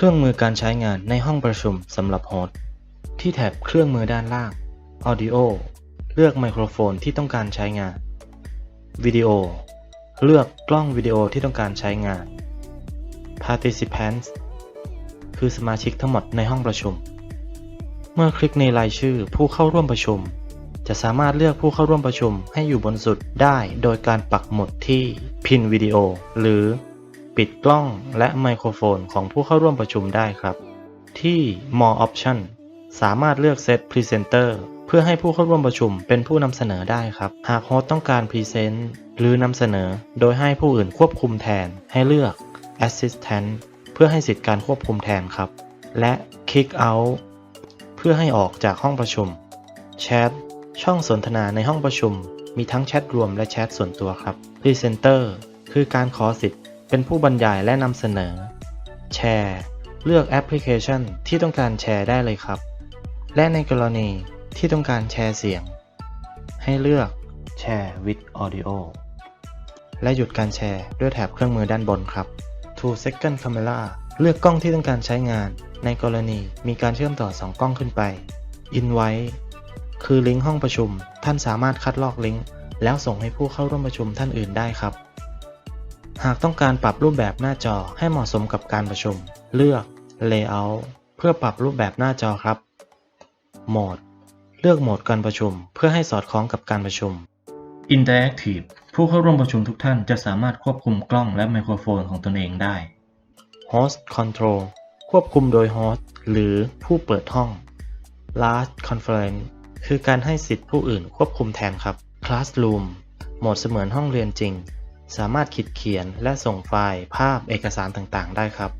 เครื่องมือการใช้งานในห้องประชุมสำหรับโฮสต์ที่แถบเครื่องมือด้านล่าง Audio เลือกไมโครโฟนที่ต้องการใช้งานวิดีโอเลือกกล้องวิดีโอที่ต้องการใช้งาน Participants คือสมาชิกทั้งหมดในห้องประชุม เมื่อคลิกในรายชื่อผู้เข้าร่วมประชุม จะสามารถเลือกผู้เข้าร่วมประชุมให้อยู่บนสุดได้โดยการปักหมุดที่พินวิดีโอหรือ ปิดกล้องและไมโครโฟนของผู้เข้าร่วมประชุมได้ครับ ที่ More Option สามารถเลือก Set Presenter เพื่อให้ผู้เข้าร่วมประชุมเป็นผู้นำเสนอได้ครับ หากโฮสต์ต้องการพรีเซนต์หรือนำเสนอ โดยให้ผู้อื่นควบคุมแทน ให้เลือก Assistant เพื่อให้สิทธิการควบคุมแทนครับ และ Kick Out เพื่อให้ออกจากห้องประชุมแชทช่องสนทนาในห้องประชุม มีทั้งแชทรวมและแชทส่วนตัวครับ Presenter คือการขอสิทธิ์ เป็นผู้บรรยายและนำเสนอ แชร์ เลือกแอปพลิเคชันที่ต้องการแชร์ได้เลยครับ และในกรณีที่ต้องการแชร์เสียง ให้เลือกแชร์ with audio และหยุดการแชร์ด้วยแถบเครื่องมือด้านบนครับ Two Second Camera เลือกกล้องที่ต้องการใช้งาน ในกรณีมีการเชื่อมต่อ 2 กล้องขึ้นไป Invite คือลิงก์ห้องประชุม ท่านสามารถคัดลอกลิงก์แล้วส่งให้ผู้เข้าร่วมประชุมท่านอื่นได้ครับ หากต้องการปรับรูปแบบหน้าจอให้เหมาะสมกับการประชุม เลือก Layout เพื่อปรับรูปแบบหน้าจอครับ โหมด เลือกโหมดการประชุม เพื่อให้สอดคล้องกับการประชุม Interactive ผู้เข้าร่วมประชุมทุกท่านจะสามารถควบคุมกล้องและไมโครโฟนของตนเองได้ Host Control ควบคุมโดยโฮสต์หรือผู้เปิดห้อง Large Conference คือการให้สิทธิผู้อื่นควบคุมแทนครับ Classroom โหมดเสมือนห้องเรียนจริง สามารถคิดเขียนและส่งไฟล์ภาพเอกสารต่างๆ ได้ครับ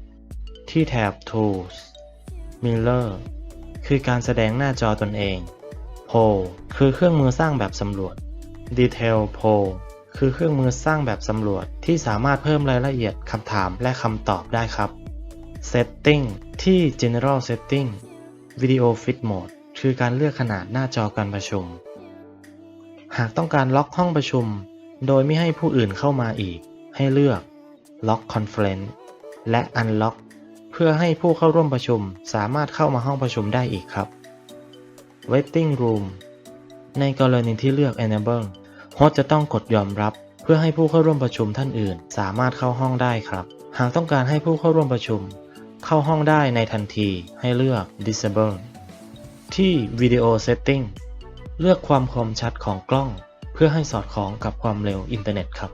ที่แถบ Tools Mirror คือการแสดงหน้าจอตนเอง Poll คือเครื่องมือสร้างแบบสำรวจ Detail Poll คือเครื่องมือสร้างแบบสำรวจที่สามารถเพิ่มรายละเอียดคำถามและคำตอบได้ครับ Setting ที่ General Setting Video Fit Mode คือการเลือกขนาดหน้าจอการประชุม หากต้องการล็อกห้องประชุม โดยไม่ให้ผู้อื่นเข้ามาอีก ให้เลือก Lock Conference และ Unlock เพื่อให้ผู้เข้าร่วมประชุมสามารถเข้ามาห้องประชุมได้อีกครับ Waiting Room ในกรณีที่เลือก Enable โฮสจะต้องกดยอมรับ เพื่อให้ผู้เข้าร่วมประชุมท่านอื่น สามารถเข้าห้องได้ครับ หากต้องการให้ผู้เข้าร่วมประชุม เข้าห้องได้ในทันทีให้เลือก Disable ที่ Video Setting เลือกความคมชัดของกล้อง พื่อให้สอดคล้องกับความเร็วอินเทอร์เน็ตครับ